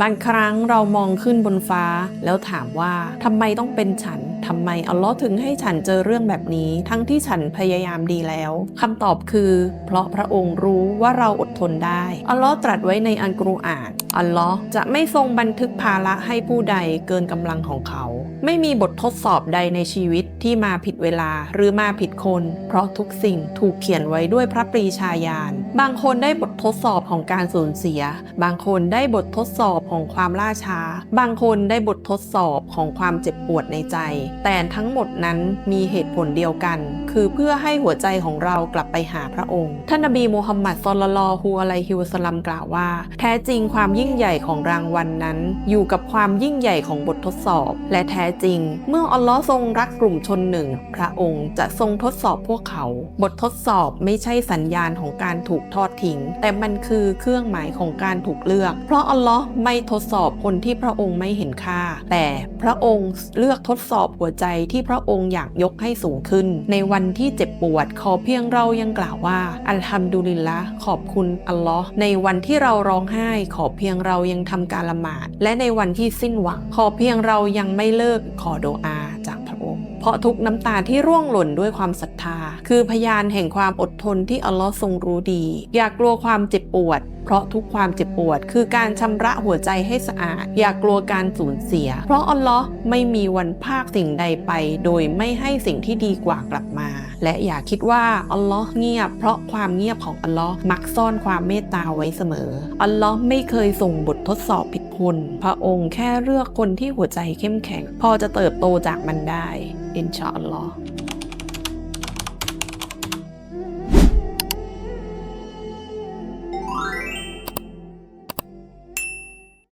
บางครั้งเรามองขึ้นบนฟ้า แล้วถามว่าทำไมต้องเป็นฉันทำไมอัลลอฮ์ถึงให้ฉันเจอเรื่องแบบนี้ ทั้งที่ฉันพยายามดีแล้วคำตอบคือ เพราะพระองค์รู้ว่าเราอดทนได้อัลลอฮ์ตรัสไว้ในอันกุรอาน อัลลอฮ์จะไม่ทรงบันทึกภาระให้ผู้ใดเกินกำลังของเขา ไม่มีบททดสอบใดในชีวิตที่มาผิดเวลาหรือมาผิดคน เพราะทุกสิ่งถูกเขียนไว้ด้วยพระปรีชาญาณ บางคนได้บททดสอบของการสูญเสีย บางคนได้บททดสอบของความล่าช้า บางคนได้บททดสอบของความเจ็บปวดในใจ แต่ทั้งหมดนั้นมีเหตุผลเดียวกัน คือเพื่อให้หัวใจของเรากลับไปหาพระองค์ ท่านนบีมูฮัมมัดซอลลัลลอฮุอะลัยฮิวะสัลลัมกล่าวว่า แท้จริงความยิ่ง่งใหญ่ของรางวัลนนั้น อยู่กับความยิ่งใหญ่ของบททดสอบ และแท้จริง เมื่ออัลลอฮ์ทรงรักกลุ่มชนหนึ่ง พระองค์จะทรงทดสอบพวกเขา บททดสอบไม่ใช่สัญญาณของการถูกทอดทิ้ง แต่มันคือเครื่องหมายของการถูกเลือก เพราะอัลลอฮ์ไม่ทดสอบคนที่พระองค์ไม่เห็นค่า แต่พระองค์เลือกทดสอบหัวใจที่พระองค์อยากยกให้สูงขึ้น ในวันที่เจ็บปวดขอเพียงเรายังกล่าวว่าอัลฮัมดุลิลละขอบคุณอัลลอฮ์ในวันที่เราร้องไห้ขอเพียงเรายังทำการละหมาด และในวันที่สิ้นหวัง ขอเพียงเรายังไม่เลิกขอโดอาจากพระองค์ เพราะทุกน้ำตาที่ร่วงหล่นด้วยความศรัทธา คือพยานแห่งความอดทนที่อัลลอฮ์ทรงรู้ดี อย่ากลัวความเจ็บปวด เพราะทุกความเจ็บปวด คือการชำระหัวใจให้สะอาด อย่ากลัวการสูญเสีย เพราะอัลลอฮ์ไม่มีวันภาคสิ่งใดไป โดยไม่ให้สิ่งที่ดีกว่ากลับมา และอย่าคิดว่าอัลลอฮ์เงียบ เพราะความเงียบของอัลลอฮ์มักซ่อนความเมตตาไว้เสมอ อัลลอฮ์ไม่เคยส่งบททดสอบผิดคนพระองค์แค่เลือกคนที่หัวใจเข้มแข็ง พอจะเติบโตจากมันได้ อินชาอัลลอฮ์